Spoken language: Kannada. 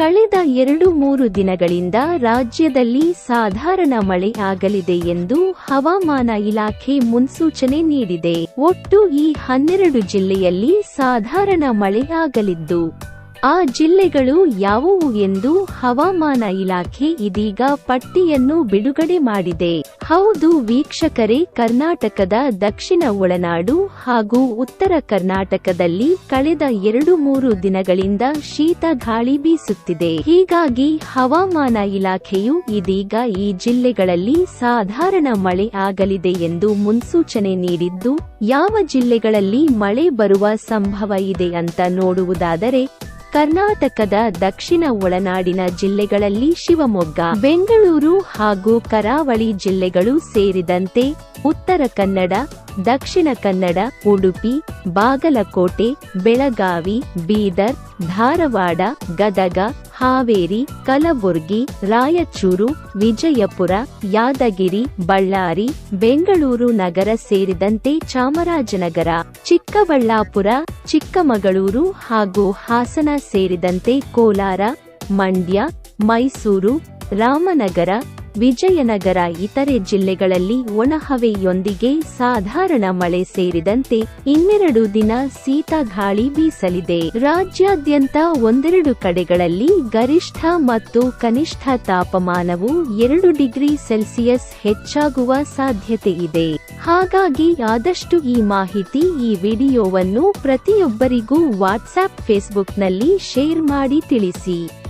ಕಳೆದ ಎರಡು ಮೂರು ದಿನಗಳಿಂದ ರಾಜ್ಯದಲ್ಲಿ ಸಾಧಾರಣ ಮಳೆ ಆಗಲಿದೆ ಎಂದು ಹವಾಮಾನ ಇಲಾಖೆ ಮುನ್ಸೂಚನೆ ನೀಡಿದೆ. ಒಟ್ಟು ಈ ಹನ್ನೆರಡು ಜಿಲ್ಲೆಯಲ್ಲಿ ಸಾಧಾರಣ ಮಳೆ ಆಗಲಿದ್ದು ಆ ಜಿಲ್ಲೆಗಳು ಯಾವುವು ಎಂದು ಹವಾಮಾನ ಇಲಾಖೆ ಇದೀಗ ಪಟ್ಟಿಯನ್ನು ಬಿಡುಗಡೆ ಮಾಡಿದೆ. ಹೌದು ವೀಕ್ಷಕರೇ, ಕರ್ನಾಟಕದ ದಕ್ಷಿಣ ಒಳನಾಡು ಹಾಗೂ ಉತ್ತರ ಕರ್ನಾಟಕದಲ್ಲಿ ಕಳೆದ ಎರಡು ಮೂರು ದಿನಗಳಿಂದ ಶೀತ ಗಾಳಿ ಬೀಸುತ್ತಿದೆ. ಹೀಗಾಗಿ ಹವಾಮಾನ ಇಲಾಖೆಯು ಇದೀಗ ಈ ಜಿಲ್ಲೆಗಳಲ್ಲಿ ಸಾಧಾರಣ ಮಳೆ ಆಗಲಿದೆ ಎಂದು ಮುನ್ಸೂಚನೆ ನೀಡಿದ್ದು, ಯಾವ ಜಿಲ್ಲೆಗಳಲ್ಲಿ ಮಳೆ ಬರುವ ಸಂಭವ ಇದೆ ಅಂತ ನೋಡುವುದಾದರೆ ಕರ್ನಾಟಕದ ದಕ್ಷಿಣ ಒಳನಾಡಿನ ಜಿಲ್ಲೆಗಳಲ್ಲಿ ಶಿವಮೊಗ್ಗ, ಬೆಂಗಳೂರು ಹಾಗೂ ಕರಾವಳಿ ಜಿಲ್ಲೆಗಳು ಸೇರಿದಂತೆ ಉತ್ತರ ಕನ್ನಡ, ದಕ್ಷಿಣ ಕನ್ನಡ, ಉಡುಪಿ, ಬಾಗಲಕೋಟೆ, ಬೆಳಗಾವಿ, ಬೀದರ್, ಧಾರವಾಡ, ಗದಗ ಹಾವೇರಿ, ಕಲಬುರ್ಗಿ, ರಾಯಚೂರು, ವಿಜಯಪುರ, ಯಾದಗಿರಿ, ಬಳ್ಳಾರಿ, ಬೆಂಗಳೂರು ನಗರ ಸೇರಿದಂತೆ ಚಾಮರಾಜನಗರ, ಚಿಕ್ಕಬಳ್ಳಾಪುರ, ಚಿಕ್ಕಮಗಳೂರು ಹಾಗೂ ಹಾಸನ ಸೇರಿದಂತೆ ಕೋಲಾರ, ಮಂಡ್ಯ, ಮೈಸೂರು, ರಾಮನಗರ ವಿಜಯನಗರ ಇತರೆ ಜಿಲ್ಲೆಗಳಲ್ಲಿ ಒಣಹವೆಯೊಂದಿಗೆ ಸಾಧಾರಣ ಮಳೆ ಸೇರಿದಂತೆ ಇನ್ನೆರಡು ದಿನ ಶೀತ ಗಾಳಿ ಬೀಸಲಿದೆ. ರಾಜ್ಯಾದ್ಯಂತ ಒಂದೆರಡು ಕಡೆಗಳಲ್ಲಿ ಗರಿಷ್ಠ ಮತ್ತು ಕನಿಷ್ಠ ತಾಪಮಾನವು ಎರಡು ಡಿಗ್ರಿ ಸೆಲ್ಸಿಯಸ್ ಹೆಚ್ಚಾಗುವ ಸಾಧ್ಯತೆ ಇದೆ. ಹಾಗಾಗಿ ಆದಷ್ಟು ಈ ಮಾಹಿತಿ ಈ ವಿಡಿಯೋವನ್ನು ಪ್ರತಿಯೊಬ್ಬರಿಗೂ ವಾಟ್ಸ್ಆಪ್ ಫೇಸ್ಬುಕ್ನಲ್ಲಿ ಶೇರ್ ಮಾಡಿ ತಿಳಿಸಿ.